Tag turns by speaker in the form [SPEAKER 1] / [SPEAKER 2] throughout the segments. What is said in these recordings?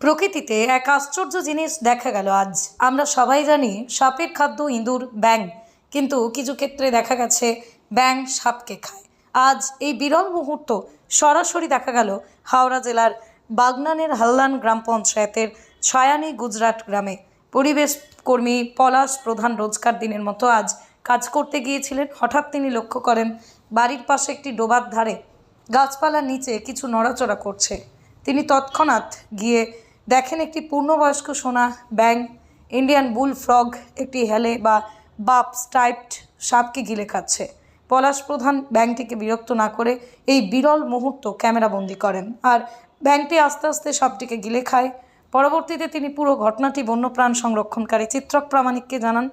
[SPEAKER 1] প্রকৃতিতে এক আশ্চর্য জিনিস দেখা গেল আজ। আমরা সবাই জানি সাপের খাদ্য ইঁদুর ব্যাং কিন্তু কিছু ক্ষেত্রে দেখা গেছে ব্যাং সাপকে খায়। আজ এই বিরল মুহূর্ত সরাসরি দেখা গেল হাওড়া জেলার বাগনানের হাল্লান গ্রাম পঞ্চায়েতের ছায়ানি গুজরাট গ্রামে। পরিবেশ কর্মী পলাশ প্রধান রোজকার দিনের মতো আজ কাজ করতে গিয়েছিলেন। হঠাৎ তিনি লক্ষ্য করেন বাড়ির পাশে একটি ডোবার ধারে গাছপালার নিচে কিছু নড়াচড়া করছে। তিনি তৎক্ষণাৎ গিয়ে দেখেন একটি পূর্ণবয়স্ক সোনা ব্যাং ইন্ডিয়ান বুল ফ্রগ একটি হেলে বা বাপ স্টাইপড সাপকে গিলে খাচ্ছে। পলাশ প্রধান ব্যাংকটিকে বিরক্ত না করে এই বিরল মুহূর্ত ক্যামেরাবন্দি করেন। আর ব্যাংকটি আস্তে আস্তে সাপটিকে গিলে খায়। পরবর্তীতে তিনি পুরো ঘটনাটি বন্যপ্রাণ সংরক্ষণকারী চিত্রক প্রামাণিককে জানান।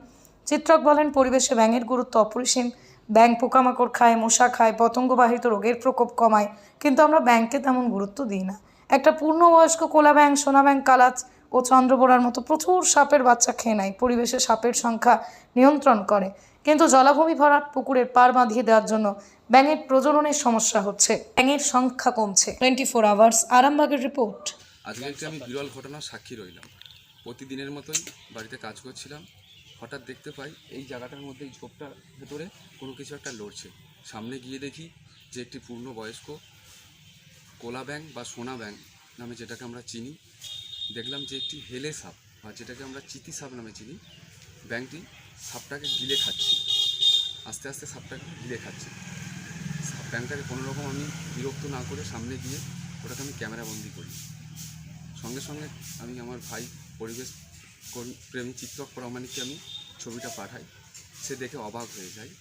[SPEAKER 1] চিত্রক বলেন, পরিবেশে ব্যাঙের গুরুত্ব অপরিসীম। ব্যাঙ পোকামাকড় খায়, মশা খায়, পতঙ্গবাহিত রোগের প্রকোপ কমায়। কিন্তু আমরা ব্যাংকে তেমন গুরুত্ব দিই না। একটা পূর্ণবয়স্ক কোলা ব্যাং সোনা ব্যাং কালাচ ও চন্দ্রবোড়ার মতো প্রচুর সাপের বাচ্চা খেয়ে নেয়। পরিবেশে সাপের সংখ্যা নিয়ন্ত্রণ করে। কিন্তু জলাভূমি ভরাট পুকুরের পার বাঁধিয়ে দেওয়ার জন্য ব্যাঙের প্রজননের সমস্যা হচ্ছে। ব্যাঙের সংখ্যা কমছে। টোয়েন্টি ফোর আওয়ার্স, আরামবাগের রিপোর্ট।
[SPEAKER 2] আজকে একটি আমি বিরল ঘটনার সাক্ষী রইলাম। প্রতিদিনের মতোই বাড়িতে কাজ করছিলাম। হঠাৎ দেখতে পাই এই জায়গাটার মধ্যে, এই ঝোপটার ভেতরে কোনো কিছু একটা লড়ছে। সামনে গিয়ে দেখি যে একটি পূর্ণ বয়স্ক কোলা ব্যাং বা সোনা ব্যাং নামে যেটাকে আমরা চিনি, দেখলাম যে একটি হেলে সাপ বা যেটাকে আমরা চিতি সাপ নামে চিনি ব্যাংটি সাপটাকে গিলে খাচ্ছে, আস্তে আস্তে সাপটাকে গিলে খাচ্ছে। সাপ ব্যাংটাকে কোনো রকম আমি বিরক্ত না করে সামনে গিয়ে ওটাকে আমি ক্যামেরাবন্দি করি। সঙ্গে সঙ্গে আমি আমার ভাই পরিবেশ প্রেমী চিত্রক প্রামাণিককে আমি ছবিটা পাঠাই। সে দেখে অবাক হয়ে যায়।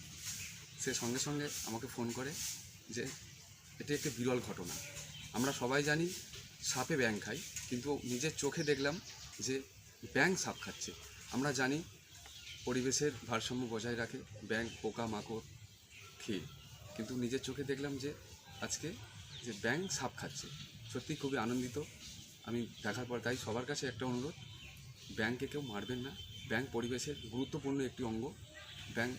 [SPEAKER 2] সে সঙ্গে সঙ্গে আমাকে ফোন করে যে, এটি একটি বিরল ঘটনা। আমরা সবাই জানি সাপে ব্যাং খাই কিন্তু নিজের চোখে দেখলাম যে ব্যাং সাপ খাচ্ছে। আমরা জানি পরিবেশের ভারসাম্য বজায় রাখে ব্যাং পোকা, মাকড় খেয়ে। কিন্তু নিজের চোখে দেখলাম যে আজকে যে ব্যাং সাপ খাচ্ছে। সত্যি খুবই আনন্দিত। আমি দেখার পর তাই সবার কাছে একটা অনুরোধ ব্যাংকে কেউ মারবেন না। ব্যাংক পরিবেশের গুরুত্বপূর্ণ একটি অঙ্গ। ব্যাংক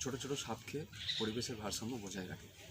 [SPEAKER 2] ছোট ছোট সাপ খেয়ে পরিবেশের ভারসাম্য বজায় রাখে।